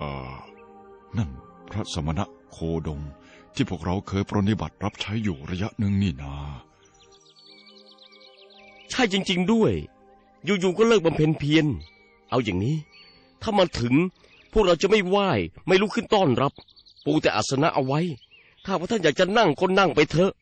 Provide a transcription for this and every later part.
อ่อนั่นพระสมณะโคดมที่พวกเราเคยปรนนิบัติรับใช้อยู่ระยะหนึ่งนี่นา ใช่จริง ๆด้วย อยู่ๆก็เลิกบำเพ็ญเพียร เอาอย่างนี้ ถ้ามาถึงพวกเราจะไม่ไหว้ไม่ลุกขึ้นต้อนรับ ปูแต่อาสนะเอาไว้ ถ้าว่าท่านอยากจะนั่งก็นั่งไปเถอะ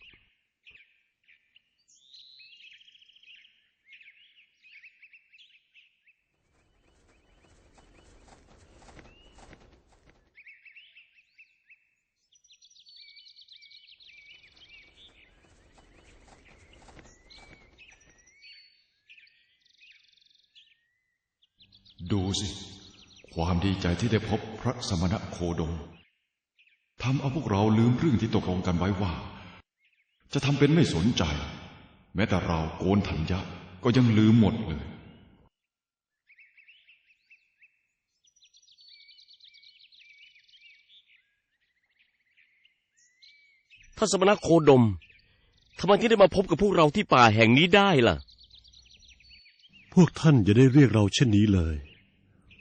ดูสิ ความดีใจที่ได้พบพระสมณะโคดมทำเอาพวกเราลืมเรื่องที่ตกลงกันไว้ว่า จะทำเป็นไม่สนใจ แม้แต่เราโกนธัญญะก็ยังลืมหมดเลยท่านสมณะโคดมทำไมที่ได้มาพบกับพวกเราที่ป่าแห่งนี้ได้ล่ะ พวกท่านอย่าได้เรียกเราเช่นนี้เลย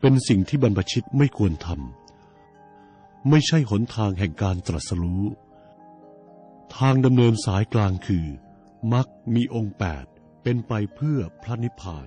เป็นสิ่งที่บรรพชิตไม่ควรทำไม่ใช่หนทางแห่งการตรัสรู้ ทางดำเนินสายกลางคือมักมีองค์แปดเป็นไปเพื่อพระนิพพาน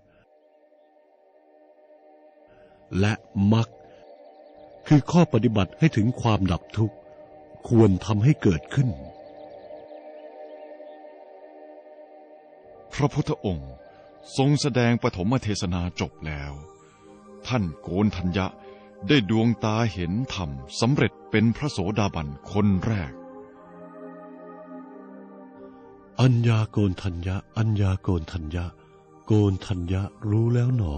และมักคือข้อปฏิบัติให้ถึงความดับทุกข์ ควรทำให้เกิดขึ้น พระพุทธองค์ทรงแสดงปฐมเทศนาจบแล้ว ท่านโกนทัญญะได้ดวงตาเห็นธรรมสำเร็จเป็นพระโสดาบันคนแรก อัญญาโกนทัญญะ อัญญาโกนทัญญะ โกนทัญญะรู้แล้วหนอ